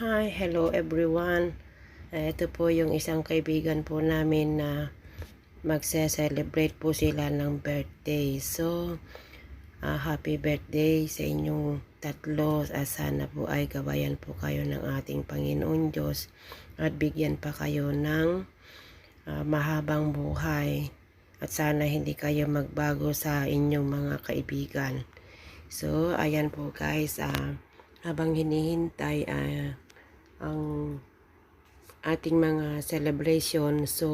Hi, hello everyone. Ito po yung isang kaibigan po namin na magse-celebrate po sila ng birthday. So, ah, happy birthday sa inyong tatlo. Ah, sana po ay gabayan po kayo ng ating Panginoon Diyos at bigyan pa kayo ng ah, mahabang buhay. At sana hindi kayo magbago sa inyong mga kaibigan. So, ayan po guys, ah, habang hinihintay ah, ang ating mga celebration, so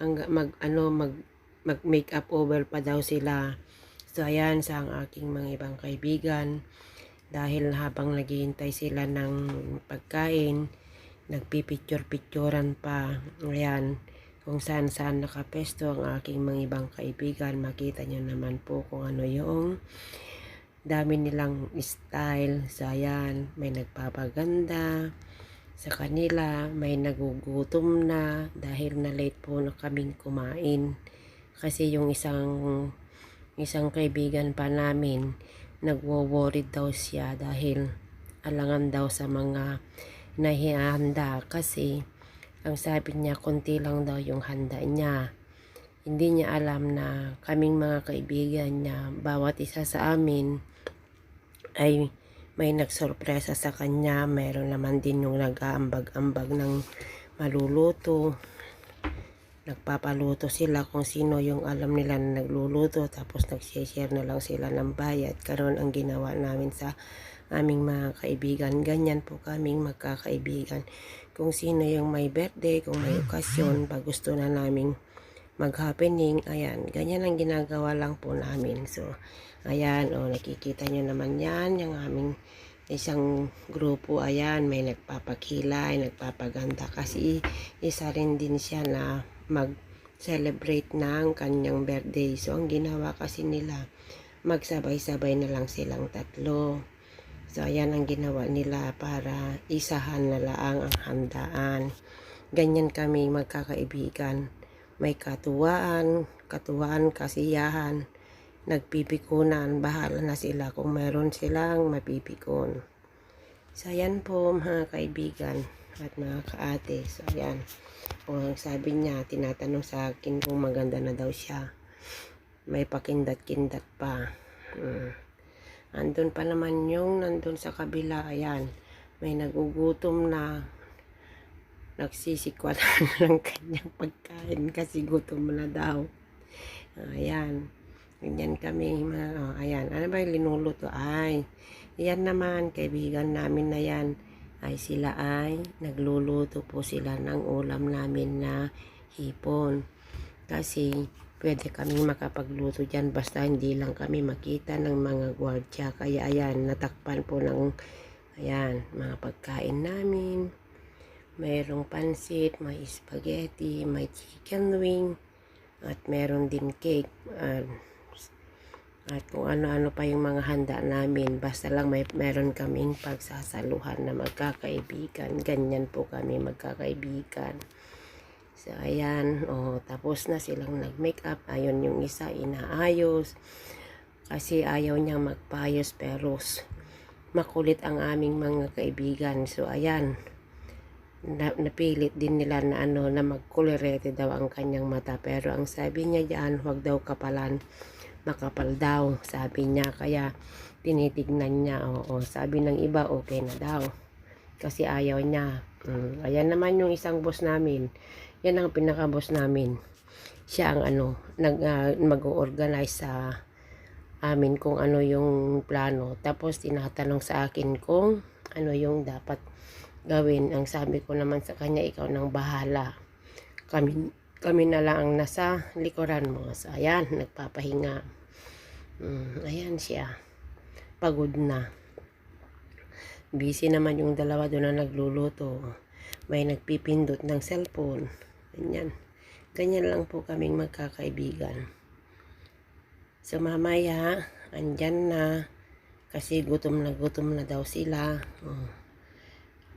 ang mag ano mag mag makeup over pa daw sila. So ayan sa ang aking mga ibang kaibigan dahil habang naghihintay sila ng pagkain, nagpipicture-picturean pa. Ayan, kung saan saan nakapesto ang aking mga ibang kaibigan, makita nyo naman po kung ano yung dami nilang style. So, ayan, may nagpapaganda sa kanila, may nagugutom na dahil na late po na kaming kumain. Kasi yung isang isang kaibigan pa namin, nagwo-worried daw siya dahil alangan daw sa mga nahihanda kasi ang sabi niya konti lang daw yung handa niya. Hindi niya alam na kaming mga kaibigan niya, bawat isa sa amin ay may nagsorpresa sa kanya. Meron naman din yung nag-aambag-ambag ng maluluto. Nagpapaluto sila kung sino yung alam nila na nagluluto. Tapos nag-share na lang sila ng bayad. Karon ang ginawa namin sa aming mga kaibigan. Ganyan po kaming magkakaibigan. Kung sino yung may birthday, kung may okasyon, pag gusto na naming mag-happening, ayan, ganyan ang ginagawa lang po namin. So, ayan, o, nakikita nyo naman yan, yung aming isang grupo, ayan, may nagpapakilay, nagpapaganda, kasi isa rin din siya na mag-celebrate ng kanyang birthday. So, ang ginawa kasi nila, magsabay-sabay na lang silang tatlo. So, ayan ang ginawa nila para isahan na lang ang handaan. Ganyan kami magkakaibigan may katuwaan, katuwaan, kasiyahan, nagpipikunan, bahala na sila kung meron silang mapipikon. So, ayan po mga kaibigan at mga kaate. So, ayan. O, sabi niya, tinatanong sa akin kung maganda na daw siya. May pakindat-kindat pa. Hmm. Andun pa naman yung nandun sa kabila, ayan. May nagugutom na nagsisikwa ng kanyang pagkain kasi gutom na daw. Ayan. Ganyan kami. Oh, ayan. Ano ba yung linuluto? Ay, yan naman, kaibigan namin na yan. Ay sila ay nagluluto po sila ng ulam namin na hipon. Kasi pwede kami makapagluto dyan basta hindi lang kami makita ng mga gwardya. Kaya ayan, natakpan po ng ayan, mga pagkain namin. Mayroong pansit, may spaghetti, may chicken wing, at meron din cake. At, at kung ano-ano pa yung mga handa namin. Basta lang may meron kaming pagsasaluhan na magkakaibigan. Ganyan po kami magkakaibigan. So, ayan. O, tapos na silang nag-makeup. Ayun yung isa, inaayos. Kasi ayaw niyang magpayos pero makulit ang aming mga kaibigan. So, ayan na, napilit din nila na ano na magkulirete daw ang kanyang mata. Pero ang sabi niya diyan huwag daw kapalan makapal daw sabi niya. Kaya tinitignan niya oo sabi ng iba okay na daw kasi ayaw niya. Mm, ayan naman yung isang boss namin. Yan ang pinaka boss namin. Siya ang ano nag ah, mag-organize sa amin kung ano yung plano. Tapos tinatanong sa akin kung ano yung dapat gawin. Ang sabi ko naman sa kanya, ikaw nang bahala. Kami, kami na lang ang nasa likuran mo. So, ayan, nagpapahinga. Mm, ayan siya. Pagod na. Busy naman yung dalawa doon na nagluluto. May nagpipindot ng cellphone. Ganyan. Ganyan lang po kaming magkakaibigan. So, mamaya, andyan na. Kasi gutom na gutom na daw sila. Oh.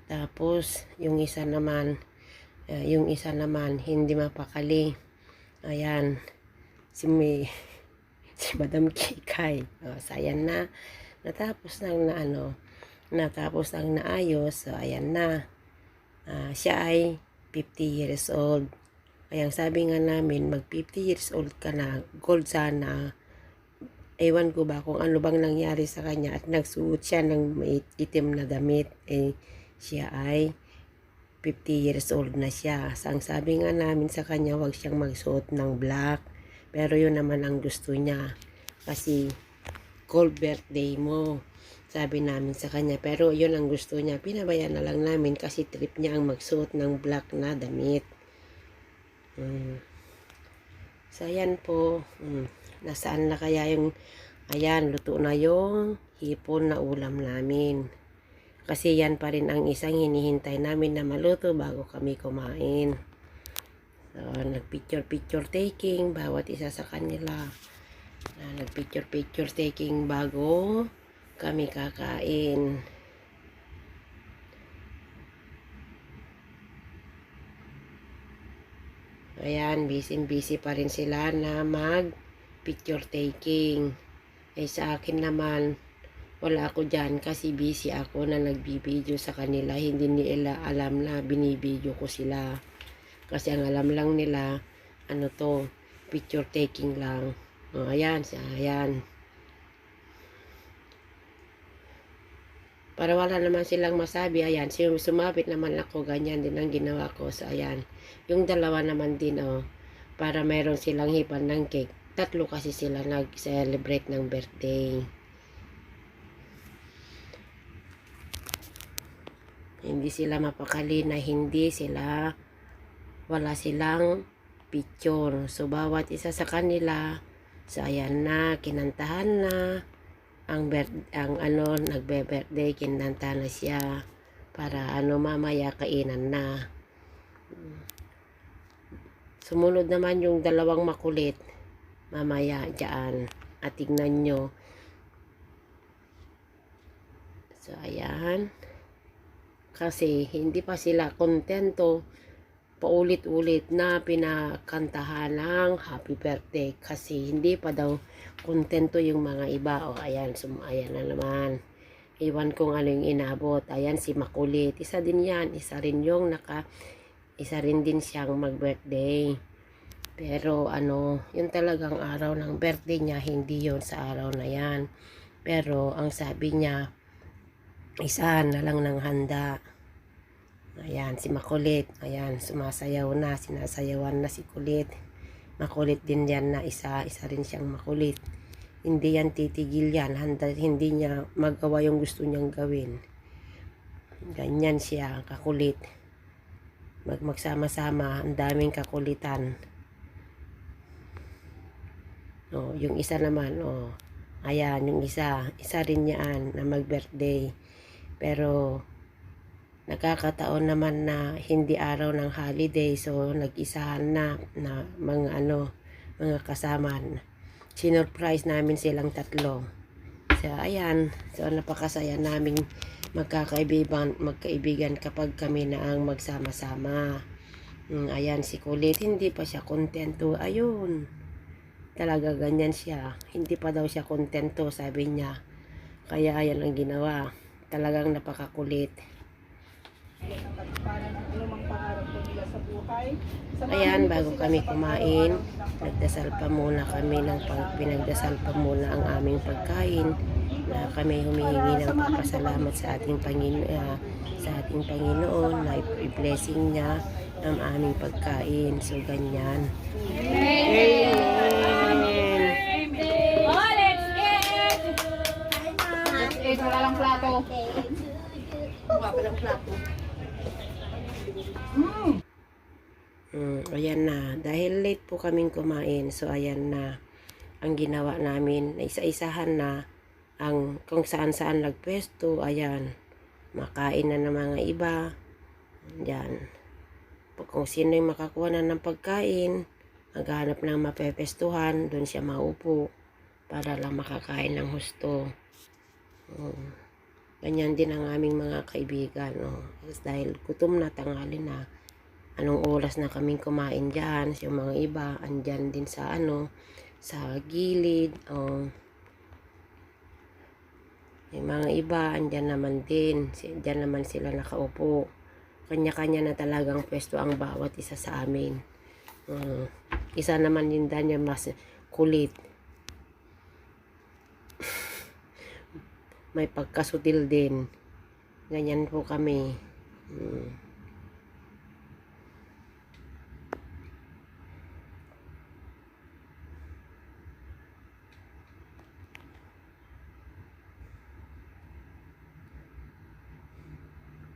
Tapos, yung isa naman, eh, yung isa naman, hindi mapakali. Ayan, si may, si Madam Kikay. O, sayan na. Natapos na, na ano, natapos ang naayos. So, ayan na. Ah, siya ay 50 years old. Kaya sabi nga namin, mag 50 years old ka na, gold sana. Ewan ko ba kung ano bang nangyari sa kanya at nagsuot siya ng itim na damit. Eh, siya ay 50 years old na siya. Ang sabi nga namin sa kanya, wag siyang magsuot ng black. Pero yun naman ang gusto niya. Kasi, gold birthday mo. Sabi namin sa kanya. Pero yun ang gusto niya. Pinabayaan na lang namin kasi trip niya ang magsuot ng black na damit. Mm. So, ayan po. Mm. Nasaan na kaya yung, ayan, luto na yung hipon na ulam namin. Kasi yan pa rin ang isang hinihintay namin na maluto bago kami kumain. So, nag-picture-picture taking bawat isa sa kanila. Na nag-picture-picture taking bago kami kakain. Ayan, busy-busy pa rin sila na mag picture taking. Eh sa akin naman, wala ako dyan kasi busy ako na nagbibideo sa kanila. Hindi nila alam na binibideo ko sila. Kasi ang alam lang nila, ano to, picture taking lang. O, ayan, ayan. Para wala naman silang masabi, ayan, sum- sumabit naman ako, ganyan din ang ginawa ko. So, ayan, yung dalawa naman din, oh, para meron silang hipan ng cake. Tatlo kasi sila nag-celebrate ng birthday. Hindi sila mapakali na hindi sila wala silang picture. So, bawat isa sa kanila, so, ayan na, kinantahan na, ang, ang ano, nagbe-birthday, kinanta na siya, para ano, mamaya kainan na. Sumunod naman yung dalawang makulit, mamaya dyan, at tignan nyo. So, ayan. Kasi, hindi pa sila kontento paulit-ulit na pinakantahan ng happy birthday kasi hindi pa daw kontento yung mga iba. O ayan, sum ayan na naman. Iwan kung ano yung inabot. Ayan si Makulit. Isa din yan. Isa rin yung naka isa rin din siyang mag-birthday. Pero ano, yung talagang araw ng birthday niya, hindi yon sa araw na yan. Pero ang sabi niya, isa na lang ng handa. Ayan, si Makulit. Ayan, sumasayaw na. Sinasayawan na si Kulit. Makulit din yan na isa. Isa rin siyang makulit. Hindi yan titigil yan. Handa, hindi niya magawa yung gusto niyang gawin. Ganyan siya, kakulit. Mag magsama-sama, ang daming kakulitan. Oh, yung isa naman, oh. Ayan, yung isa. Isa rin yan na mag-birthday. Pero, nagkakataon naman na hindi araw ng holiday so nag-isahan na na mga ano mga kasama sinurprise namin silang tatlo. So ayan. So napakasaya naming magkakaibigan magkaibigan kapag kami na ang magsama-sama. Mm, ayan si kulit. Hindi pa siya kontento. Ayun. Talaga ganyan siya. Hindi pa daw siya kontento sabi niya. Kaya ayan ang ginawa talagang napakakulit Ayan, bago kami kumain, nagdasal pa muna kami ng pag, pinagdasal pa muna ang aming pagkain na kami humihingi ng papasalamat sa ating Panginoon, sa ating Panginoon na i-blessing niya ang aming pagkain. So, ganyan. Amen. Eh, plato. Mukha pa ng plato. Mm, ayan na. Dahil late po kaming kumain, so ayan na. Ang ginawa namin, isa-isahan na ang kung saan-saan nagpwesto, ayan. Makain na ng mga iba. Ayan. Kung sino yung makakuha na ng pagkain, maghanap ng mapepestuhan, doon siya maupo para lang makakain ng husto. Mm. Ganyan din ang aming mga kaibigan. Oh. Dahil gutom na, tanghali na anong oras na kaming kumain dyan. Yung mga iba, andyan din sa ano, sa gilid. Oh. Yung mga iba, andyan naman din. Diyan naman sila nakaupo. Kanya-kanya na talagang pwesto ang bawat isa sa amin. Mm. isa naman din dyan yung mas kulit. May pagkasutil din. Ganyan po kami. Mm.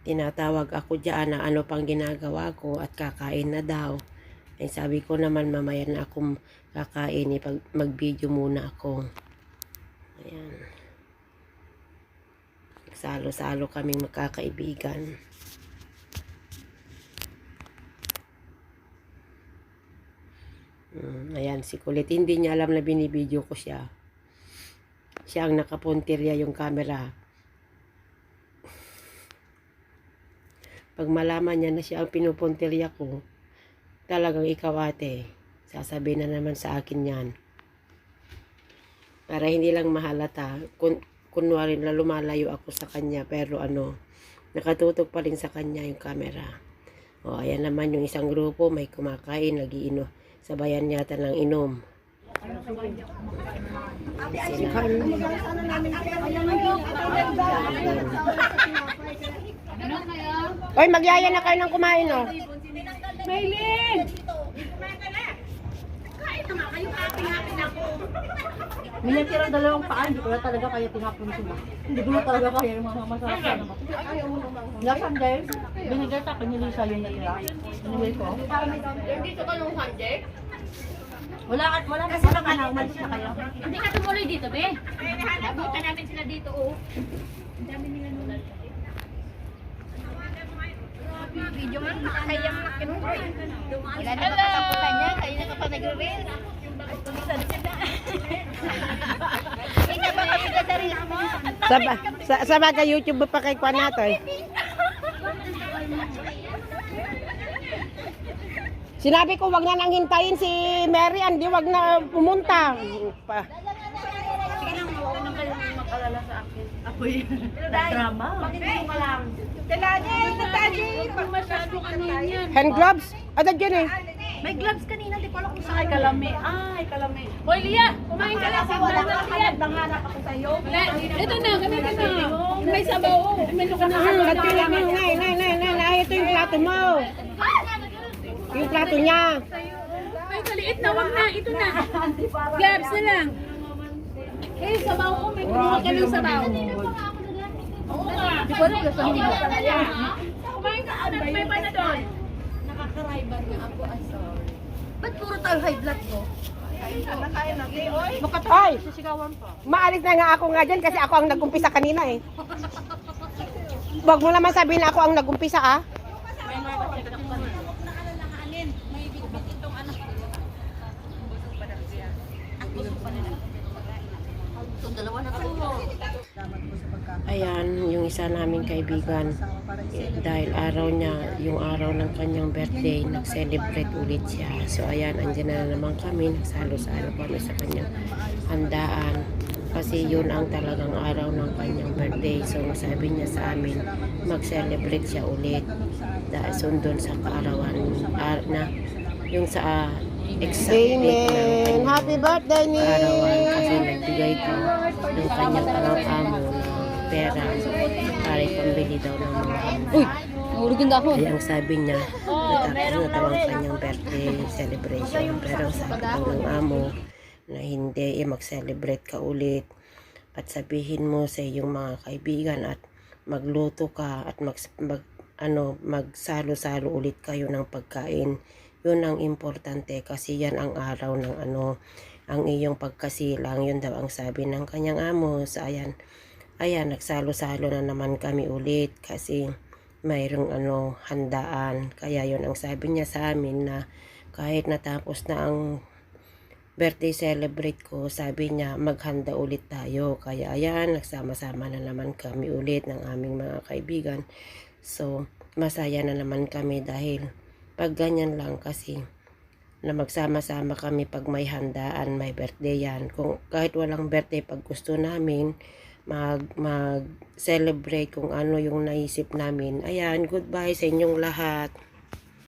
tinatawag ako dyan na ano pang ginagawa ko at kakain na daw. Ay sabi ko naman mamaya na akong kakain, eh, pag mag-video muna ako. Ayan. Salo-salo kaming magkakaibigan. Mm, ayan, si Kulit. Hindi niya alam na binibideo ko siya. Siya ang nakapuntirya yung camera. Pag malaman niya na siya ang pinupuntirya ko, talagang ikaw ate, sasabihin na naman sa akin yan. Para hindi lang mahalata, kun, kunwari na lumalayo ako sa kanya, pero ano, nakatutok pa rin sa kanya yung camera. O, ayan naman yung isang grupo, may kumakain, nagiino, sabayan yata ng inom. Kaya? Oy, magyaya na kayo ng kumain, oh. May natirang dalawang paan, hindi ko na talaga kaya tinapon sila. Hindi ko na talaga kaya yung mga masarap na naman. Last Sunday, binigay sa akin ni Lisa yung natira. Binigay ko. Dito ka nung Sunday? Wala, wala na sila ka na, umalis na kayo. Hindi ka tumuloy dito, be. Nabutan namin sila dito, oh. Video mo, nakakayang na kinukoy. Wala na makataputan niya, kayo na kapag nagre-reel. Ikaw ba kasi sa sarili mo? Sa, sa, sa mga YouTube pa kay Kwan nato, eh. Sinabi ko wag na nang hintayin si Mary Ann, di wag na pumunta. Pa. Sige lang, huwag nang kayo mag-alala. Ako yun. Drama. Bakit mo ka lang? Masyado kanina. Hand gloves? Ada dyan eh. May gloves kanina, di ko alam kung saan. Ay, kalami. Ay, kalami. Hoy, Lia! Kumain ka lang sa Wala mga na Lia! Nanghanap ako sa'yo. Ito na, kami ka na. May sabaw. May luka na. Nagpila mo. Nay, nay, nay, nay, nay, ito yung plato mo. Yung plato niya. Ay, kaliit na. Wag na. Ito na. Gloves na lang. Eh, sabaw ko. May kumuha ka ng sabaw. Oo nga. Di ko alam saan hindi ko Kumain ka. Ano, may panadol. Nakaka-rival nga ako. Ay, sorry. Ba't puro tayo high blood ko? Pa. maalis na nga ako nga dyan kasi ako ang nagumpisa kanina eh. Wag mo naman sabihin na ako ang nagumpisa ah. Itong dalawa na to. Ayan, yung isa naming kaibigan. Dahil araw niya, yung araw ng kanyang birthday, nag-celebrate ulit siya. So ayan, andyan na naman kami, nagsalo-salo kami sa kanyang handaan. Kasi yun ang talagang araw ng kanyang birthday. So sabi niya sa amin, mag-celebrate siya ulit. Dahil sundon sa kaarawan ar- na yung sa uh, ng kanyang Happy birthday, kaarawan kasi nagbigay ko ng kanyang anong amo ng pera para pambili daw ng mga Uy! Nahulog yung dahon. Kaya ang sabi niya, natapos na daw ang kanyang birthday celebration. Pero ang sabi daw ng amo na hindi, eh, mag-celebrate ka ulit at sabihin mo sa iyong mga kaibigan at magluto ka at mag, mag ano, magsalo-salo ulit kayo ng pagkain. Yun ang importante kasi yan ang araw ng ano, ang iyong pagkasilang. Yun daw ang sabi ng kanyang amo. Sa ayan, ayan, nagsalo-salo na naman kami ulit kasi mayroong ano, handaan. Kaya yun ang sabi niya sa amin na kahit natapos na ang birthday celebrate ko, sabi niya maghanda ulit tayo. Kaya ayan, nagsama-sama na naman kami ulit ng aming mga kaibigan. So, masaya na naman kami dahil pag ganyan lang kasi na magsama-sama kami pag may handaan, may birthday yan. Kung kahit walang birthday, pag gusto namin, mag, mag celebrate kung ano yung naisip namin. Ayan, goodbye sa inyong lahat.